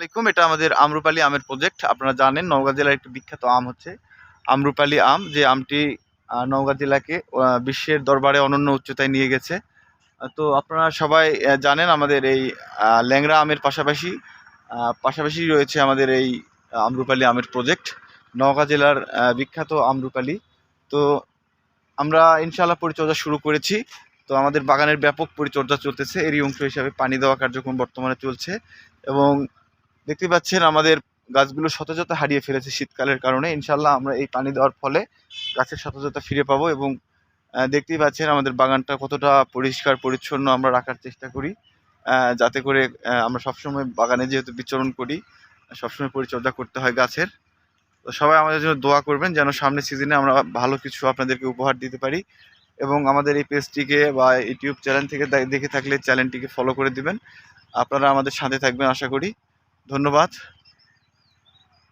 আলাইকুম, এটা আমাদের আমরুপালি আমের প্রজেক্ট আপনারা জানেন, নওগাঁ জেলার একটি বিখ্যাত আম হচ্ছে আমরুপালি আম। যে আমটি নওগাঁ জেলাকে বিশ্বের দরবারে অনন্য উচ্চতায় নিয়ে গেছে। তো আপনারা সবাই জানেন আমাদের এই ল্যাংরা আমের পাশাপাশি পাশাপাশি রয়েছে আমাদের এই আমরুপালি আমের প্রজেক্ট নওগাঁ জেলার বিখ্যাত আমরুপালি। তো আমরা ইনশাআল্লাহ পরিচর্যা শুরু করেছি। তো আমাদের বাগানের ব্যাপক পরিচর্যা চলতেছে। এরই অংশ হিসাবে পানি দেওয়া কার্যক্রম বর্তমানে চলছে এবং দেখতে পাচ্ছেন আমাদের গাছগুলো সতেজতা হারিয়ে ফেলেছে শীতকালের কারণে। ইনশাল্লাহ আমরা এই পানি দেওয়ার ফলে গাছের সতেজতা ফিরে পাবো এবং দেখতেই পাচ্ছেন আমাদের বাগানটা কতটা পরিষ্কার, পরিচ্ছন্ন আমরা রাখার চেষ্টা করি যাতে করে আমরা সবসময় বাগানে যেহেতু বিচরণ করি, সবসময় পরিচর্যা করতে হয় গাছের। তো সবাই আমাদের জন্য দোয়া করবেন যেন সামনের সিজনে আমরা ভালো কিছু আপনাদেরকে উপহার দিতে পারি এবং আমাদের এই পেজটিকে বা ইউটিউব চ্যানেল থেকে দেখে থাকলে চ্যানেলটিকে ফলো করে দিবেন। আপনারা আমাদের সাথে থাকবেন আশা করি। ধন্যবাদ।